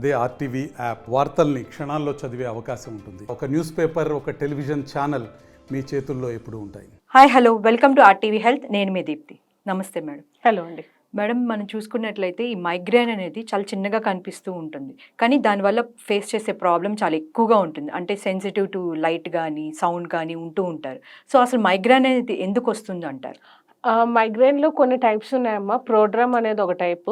అదే RTV app వార్తల్ని క్షణాల్లో చదివే అవకాశం ఉంటుంది. ఒక న్యూస్ పేపర్ ఒక టెలివిజన్ ఛానల్ మీ చేతుల్లో ఎప్పుడూ ఉంటాయి. Hi hello welcome to RTV health నేను మీ దీప్తి. నమస్తే మేడం. హలో అండి. మేడం మనం చూసుకున్నట్లయితే ఈ మైగ్రేన్ అనేది చాలా చిన్నగా కనిపిస్తూ ఉంటుంది. కానీ దానివల్ల ఫేస్ చేసే ప్రాబ్లం చాలా ఎక్కువగా ఉంటుంది. అంటే సెన్సిటివ్ టు లైట్ కానీ సౌండ్ కానీ ఉంటూ ఉంటారు. సో అసలు మైగ్రేన్ అనేది ఎందుకు వస్తుంది అంటారు మైగ్రేన్లో కొన్ని టైప్స్ ఉన్నాయమ్మా. ప్రోడ్రమ్ అనేది ఒక టైప్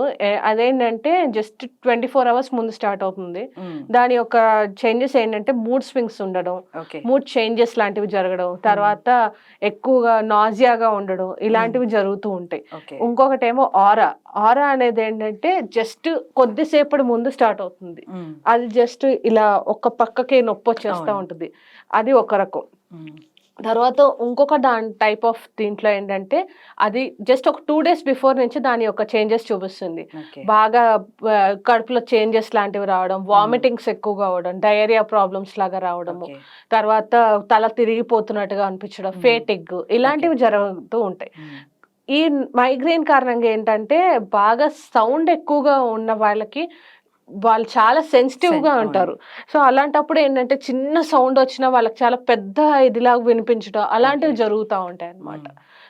అదేంటంటే జస్ట్ ట్వంటీ ఫోర్ అవర్స్ ముందు స్టార్ట్ అవుతుంది. దాని యొక్క చేంజెస్ ఏంటంటే మూడ్ స్వింగ్స్ ఉండడం మూడ్ చేంజెస్ లాంటివి జరగడం తర్వాత ఎక్కువగా నాజియాగా ఉండడం ఇలాంటివి జరుగుతూ ఉంటాయి. ఇంకొకటి ఏమో ఆరా ఆరా అనేది ఏంటంటే జస్ట్ కొద్దిసేపటి ముందు స్టార్ట్ అవుతుంది. అది జస్ట్ ఇలా ఒక పక్కకి నొప్పి వచ్చేస్తూ. ఉంటుంది. అది ఒక రకం. తర్వాత ఇంకొక దాని టైప్ ఆఫ్ దీంట్లో ఏంటంటే అది జస్ట్ ఒక టూ డేస్ బిఫోర్ నుంచి దాని యొక్క చేంజెస్ చూపిస్తుంది. బాగా కడుపులో చేంజెస్ లాంటివి రావడం వామిటింగ్స్ ఎక్కువగా అవడం డయేరియా ప్రాబ్లమ్స్ లాగా రావడము తర్వాత తల తిరిగిపోతున్నట్టుగా అనిపించడం. ఫేటిగ్ ఇలాంటివి జరుగుతూ ఉంటాయి. ఈ మైగ్రేన్ కారణంగా ఏంటంటే బాగా సౌండ్ ఎక్కువగా ఉన్న వాళ్ళకి వాళ్ళు చాలా సెన్సిటివ్గా Sen- ఉంటారు. సో అలాంటప్పుడు ఏంటంటే చిన్న సౌండ్ వచ్చినా వాళ్ళకి చాలా పెద్ద ఇదిలాగా వినిపించడం అలాంటివి. జరుగుతూ ఉంటాయి అన్నమాట.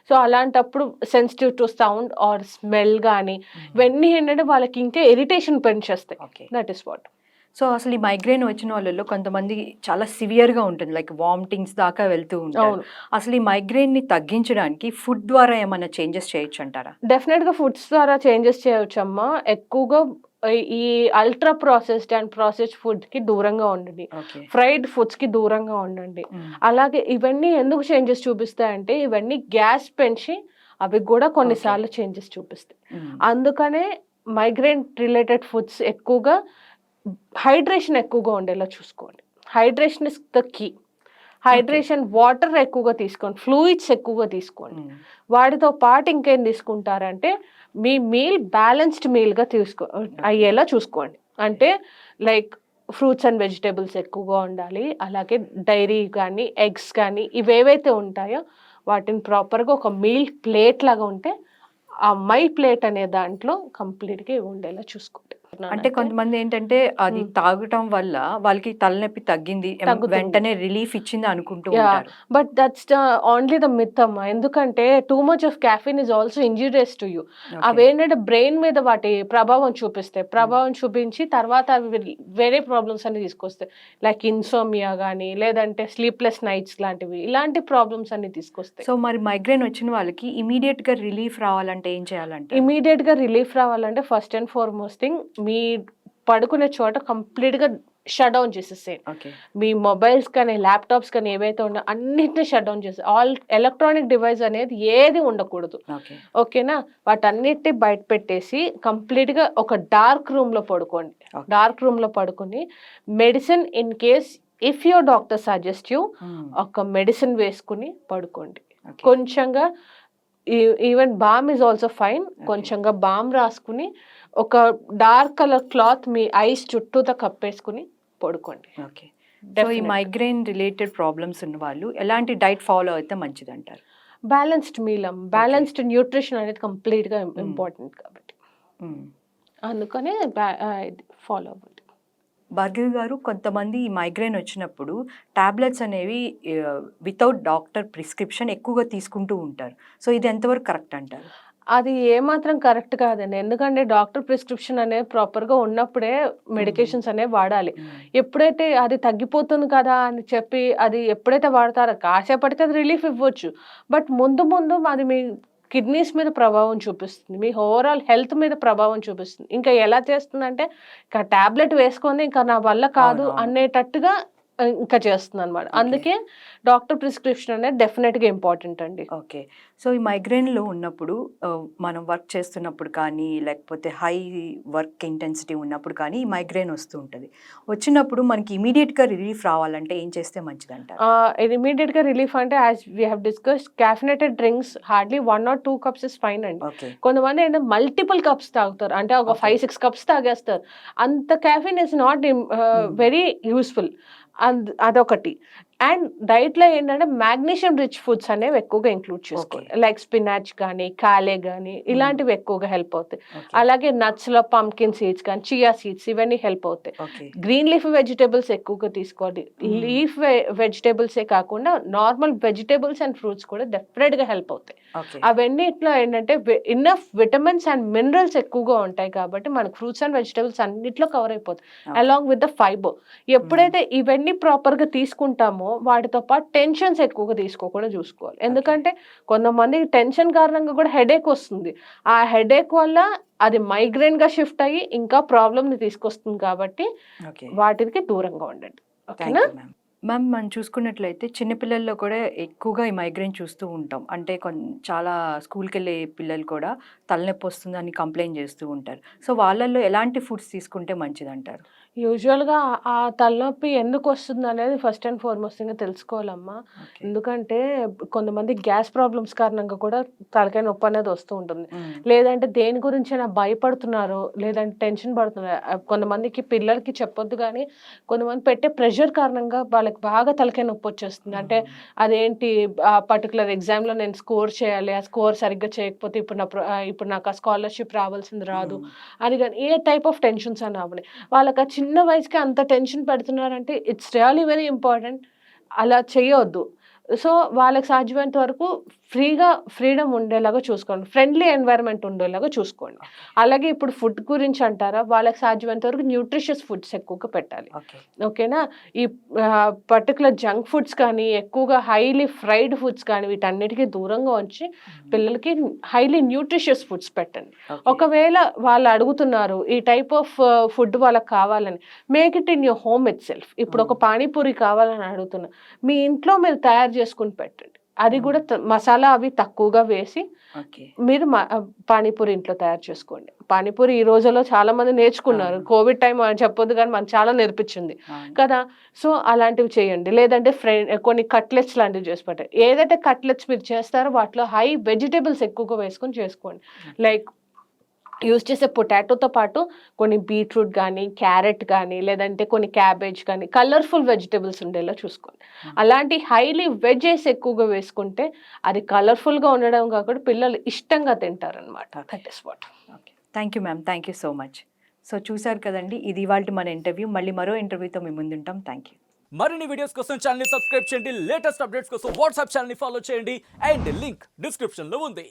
సో అలాంటప్పుడు sensitive to sound or smell కానీ ఇవన్నీ ఏంటంటే వాళ్ళకి ఇంకా ఇరిటేషన్ పెంచేస్తాయి. దట్ ఇస్ వాట్ సో అసలు ఈ మైగ్రేన్ వచ్చిన వాళ్ళలో కొంతమంది చాలా సివియర్గా ఉంటుంది. లైక్ వామిటింగ్స్ దాకా వెళ్తూ ఉంటారు. అసలు ఈ మైగ్రేన్ని తగ్గించడానికి ఫుడ్ ద్వారా ఏమైనా చేంజెస్ చేయొచ్చు అంటారా? డెఫినెట్గా ఫుడ్స్ ద్వారా చేంజెస్ చేయవచ్చమ్మా ఎక్కువగా ఈ అల్ట్రా ప్రాసెస్డ్ అండ్ ప్రాసెస్డ్ ఫుడ్కి దూరంగా ఉండండి. ఫ్రైడ్ ఫుడ్స్కి దూరంగా ఉండండి. అలాగే ఇవన్నీ ఎందుకు చేంజెస్ చూపిస్తాయంటే ఇవన్నీ గ్యాస్ పెంచి అవి కూడా కొన్నిసార్లు చేంజెస్ చూపిస్తాయి. అందుకనే మైగ్రేన్ రిలేటెడ్ ఫుడ్స్ ఎక్కువగా హైడ్రేషన్ ఎక్కువగా ఉండేలా చూసుకోండి. Hydration is the key hydration water ఎక్కువగా తీసుకోండి ఫ్లూయిడ్స్ ఎక్కువగా తీసుకోండి. వాటితో పాటు ఇంకేం తీసుకుంటారంటే మీ మీల్ బ్యాలెన్స్డ్ మీల్గా తీసుకో అయ్యేలా చూసుకోండి. అంటే లైక్ ఫ్రూట్స్ అండ్ వెజిటేబుల్స్ ఎక్కువగా ఉండాలి అలాగే డైరీ కానీ ఎగ్స్ కానీ ఇవేవైతే ఉంటాయో వాటిని ప్రాపర్గా ఒక మీల్ ప్లేట్ లాగా ఉంటే ఆ మై ప్లేట్ అనే దాంట్లో కంప్లీట్గా ఇవి ఉండేలా చూసుకోండి అంటే కొంతమంది ఏంటంటే అది. తాగటం వల్ల వాళ్ళకి తలనొప్పి తగ్గింది. వెంటనే రిలీఫ్ ఇచ్చింది అనుకుంటూ but that's the only the myth అమ్మా. ఎందుకంటే too much of caffeine is also injurious to you. అవి ఏంటంటే బ్రెయిన్ మీద వాటి ప్రభావం చూపిస్తాయి. ప్రభావం చూపించి తర్వాత అవి వేరే ప్రాబ్లమ్స్ అన్ని తీసుకొస్తాయి. లైక్ ఇన్సోమియా కానీ లేదంటే స్లీప్లెస్ నైట్స్ లాంటివి ఇలాంటి ప్రాబ్లమ్స్ అన్ని తీసుకొస్తాయి. సో మరి మైగ్రేన్ వచ్చిన వాళ్ళకి ఇమీడియట్గా రిలీఫ్ రావాలంటే ఏం చేయాలంటే ఇమీడియట్గా రిలీఫ్ రావాలంటే ఫస్ట్ అండ్ ఫార్మోస్ట్ థింగ్ మీ పడుకునే చోట కంప్లీట్గా షట్ డౌన్ ఓకే. మీ మొబైల్స్ కానీ ల్యాప్టాప్స్ కానీ ఏవైతే ఉన్నాయో అన్నిటిని షట్ డౌన్ చేసి ఆల్ ఎలక్ట్రానిక్ డివైస్ అనేది ఏది ఉండకూడదు. ఓకే. ఓకేనా? వాటన్నిటిని బయట పెట్టేసి complete గా ఒక డార్క్లో పడుకోండి. డార్క్లో పడుకొని medicine in case if your doctor suggest you ఒక మెడిసిన్ వేసుకుని పడుకోండి. కొంచెంగా even balm is also fine కొంచెంగా బామ్ రాసుకుని ఒక డార్క్ కలర్ క్లాత్ మీ ఐస్ చుట్టూతో కప్పేసుకుని పడుకోండి. ఓకే సో ఈ. మైగ్రేన్ రిలేటెడ్ ప్రాబ్లమ్స్ ఉన్న వాళ్ళు ఎలాంటి డైట్ ఫాలో అయితే మంచిది అంటారు బ్యాలెన్స్డ్ మీల్ బ్యాలెన్స్డ్ న్యూట్రిషన్ అనేది complete గా Hmm. ఇంపార్టెంట్ కాబట్టి. అందుకనే ఫాలో అవ్వండి భార్గవి గారు కొంతమంది ఈ మైగ్రేన్ వచ్చినప్పుడు టాబ్లెట్స్ అనేవి వితౌట్ డాక్టర్ ప్రిస్క్రిప్షన్ ఎక్కువగా తీసుకుంటూ ఉంటారు. సో ఇది ఎంతవరకు కరెక్ట్ అంటారు? అది ఏమాత్రం కరెక్ట్ కాదండి. ఎందుకంటే డాక్టర్ ప్రిస్క్రిప్షన్ అనేది ప్రాపర్గా ఉన్నప్పుడే మెడికేషన్స్ అనేవి వాడాలి. ఎప్పుడైతే అది తగ్గిపోతుంది కదా అని చెప్పి అది ఎప్పుడైతే వాడతారో కాసేపటికి అది రిలీఫ్ ఇవ్వచ్చు. బట్ ముందు ముందు అది మీ కిడ్నీస్ మీద ప్రభావం చూపిస్తుంది మీ ఓవరాల్ హెల్త్ మీద ప్రభావం చూపిస్తుంది ఇంకా ఎలా చేస్తుందంటే ఇంకా టాబ్లెట్ వేసుకొని ఇంకా నా వల్ల కాదు. అనేటట్టుగా ఇంకా చేస్తుంది అనమాట అందుకే డాక్టర్ ప్రిస్క్రిప్షన్ అనేది డెఫినెట్గా ఇంపార్టెంట్ అండి. ఓకే. సో ఈ మైగ్రేన్లో ఉన్నప్పుడు మనం వర్క్ చేస్తున్నప్పుడు కానీ లేకపోతే హై వర్క్ ఇంటెన్సిటీ ఉన్నప్పుడు కానీ ఈ మైగ్రేన్ వస్తూ ఉంటుంది. వచ్చినప్పుడు మనకి ఇమీడియట్గా రిలీఫ్ రావాలంటే ఏం చేస్తే మంచిది అంటారు ఇది ఇమీడియట్గా రిలీఫ్ అంటే as we have discuss caffeinated drinks hardly one or two cups is fine అండి. ఓకే. కొంతమంది ఏంటంటే మల్టిపుల్ కప్స్ తాగుతారు. అంటే ఒక. ఫైవ్ సిక్స్ కప్స్ తాగేస్తారు. అంత caffeine is not very useful. అదొకటి. అండ్ డైట్లో ఏంటంటే మాగ్నీషియం రిచ్ ఫుడ్స్ అనేవి ఎక్కువగా ఇంక్లూడ్ చేసుకోవాలి. లైక్ స్పినాచ్ కానీ కాలే కానీ ఇలాంటివి ఎక్కువగా హెల్ప్ అవుతాయి. అలాగే నట్స్లో పంకిన్ సీడ్స్ కానీ చియా సీడ్స్ ఇవన్నీ హెల్ప్ అవుతాయి. గ్రీన్ లీఫ్ వెజిటేబుల్స్ ఎక్కువగా తీసుకోవాలి. లీఫ్ వెజిటేబుల్సే కాకుండా నార్మల్ వెజిటేబుల్స్ అండ్ ఫ్రూట్స్ కూడా డెఫినెట్గా హెల్ప్ అవుతాయి. ఓకే అవన్నిట్లో ఏంటంటే ఇన్నఫ్ విటమిన్స్ అండ్ మినరల్స్ ఎక్కువగా ఉంటాయి కాబట్టి మనకు ఫ్రూట్స్ అండ్ వెజిటేబుల్స్ అన్నిట్లో కవర్ అయిపోతాయి. అలాంగ్ విత్ ద ఫైబర్ ఎప్పుడైతే ఇవన్నీ ప్రాపర్గా తీసుకుంటామో వాటితో పాటు టెన్షన్స్ ఎక్కువగా తీసుకోకుండా చూసుకోవాలి. ఎందుకంటే కొంతమంది టెన్షన్ కారణంగా కూడా హెడేక్ వస్తుంది. ఆ హెడేక్ వల్ల అది మైగ్రేన్గా షిఫ్ట్ అయ్యి ఇంకా ప్రాబ్లమ్ని తీసుకొస్తుంది కాబట్టి వాటికి దూరంగా ఉండండి. ఓకేనా? మ్యామ్ మనం చూసుకున్నట్లయితే చిన్నపిల్లల్లో కూడా ఎక్కువగా ఈ మైగ్రేన్ చూస్తూ ఉంటాం. అంటే కొన్ చాలా స్కూల్కి వెళ్ళే పిల్లలు కూడా తలనొప్పి వస్తుందని కంప్లైంట్ చేస్తూ ఉంటారు. సో వాళ్ళల్లో ఎలాంటి ఫుడ్స్ తీసుకుంటే మంచిది అంటారు యూజువల్గా ఆ తలనొప్పి ఎందుకు వస్తుంది అనేది ఫస్ట్ అండ్ ఫార్మోస్ట్గా తెలుసుకోవాలమ్మా. ఎందుకంటే కొంతమంది గ్యాస్ ప్రాబ్లమ్స్ కారణంగా కూడా తలకాయ నొప్పి అనేది వస్తూ ఉంటుంది. లేదంటే దేని గురించి అయినా భయపడుతున్నారు లేదంటే టెన్షన్ పడుతున్నారు కొంతమందికి పిల్లలకి చెప్పొద్దు కానీ కొంతమంది పెట్టే ప్రెషర్ కారణంగా వాళ్ళకి బాగా తలకాయ నొప్పి వచ్చేస్తుంది. అంటే అదేంటి ఆ పర్టికులర్ ఎగ్జామ్లో నేను స్కోర్ చేయాలి ఆ స్కోర్ సరిగ్గా చేయకపోతే ఇప్పుడు నా ఇప్పుడు నాకు ఆ స్కాలర్షిప్ రావాల్సింది రాదు అది కానీ ఏ టైప్ ఆఫ్ టెన్షన్స్ అని అవని వాళ్ళకి ఆ చిన్న వయసుకి అంత టెన్షన్ పెడుతున్నారంటే ఇట్స్ రియలీ వెరీ ఇంపార్టెంట్ అలా చేయొద్దు. సో వాళ్ళకి సాధ్యమైనంత వరకు ఫ్రీగా ఫ్రీడమ్ ఉండేలాగా చూసుకోండి. ఫ్రెండ్లీ ఎన్వైరన్మెంట్ ఉండేలాగా చూసుకోండి. అలాగే ఇప్పుడు ఫుడ్ గురించి అంటారా? వాళ్ళకి సాధ్యమైనంత వరకు న్యూట్రిషియస్ ఫుడ్స్ ఎక్కువగా పెట్టాలి. ఓకే. ఓకేనా? ఈ పర్టికులర్ జంక్ ఫుడ్స్ కానీ ఎక్కువగా హైలీ ఫ్రైడ్ ఫుడ్స్ కానీ వీటన్నిటికీ దూరంగా ఉంచి పిల్లలకి హైలీ న్యూట్రిషియస్ ఫుడ్స్ పెట్టండి. ఒకవేళ వాళ్ళు అడుగుతున్నారు ఈ టైప్ ఆఫ్ ఫుడ్ వాళ్ళకి కావాలని make it in your home itself. ఇప్పుడు ఒక పానీపూరి కావాలని అడుగుతున్నా మీ ఇంట్లో మీరు తయారు చేసుకుని పెట్టండి. అది కూడా మసాలా అవి తక్కువగా వేసి మీరు మా- పానీపూరి ఇంట్లో తయారు చేసుకోండి. పానీపూరి ఈ రోజుల్లో చాలా మంది నేర్చుకున్నారు. కోవిడ్ టైం అని చెప్పొద్దు కానీ మనకు చాలా నేర్పించింది. కదా సో అలాంటివి చేయండి. లేదంటే ఫ్రెండ్ కొన్ని కట్లెట్స్ లాంటివి చేసి పెట్టండి. ఏదైతే కట్లెట్స్ మీరు చేస్తారో వాటిలో హై వెజిటేబుల్స్ ఎక్కువగా వేసుకొని చేసుకోండి. లైక్ యూజ్ చేసే పొటాటోతో పాటు కొన్ని బీట్రూట్ కానీ క్యారెట్ కానీ లేదంటే కొన్ని క్యాబేజ్ కానీ కలర్ఫుల్ వెజిటేబుల్స్ ఉండేలా చూసుకోండి. అలాంటి హైలీ వెజెస్ ఎక్కువగా వేసుకుంటే అది కలర్ఫుల్గా ఉండడం కాకుండా పిల్లలు ఇష్టంగా తింటారనమాట that is what okay. Thank you ma'am thank you so much so చూసారు కదండి ఇది ఇవాళ మన ఇంటర్వ్యూ. మళ్ళీ మరో ఇంటర్వ్యూతో మేము ముందుంటాం థ్యాంక్ యూ మరిన్ని వీడియోస్ కోసం ఛానల్ సబ్స్క్రైబ్ చేయండి. లేటెస్ట్ అప్డేట్స్ కోసం వాట్సాప్ ఛానల్ ఫాలో చేయండి. అండ్ లింక్ డిస్క్రిప్షన్లో ఉంది.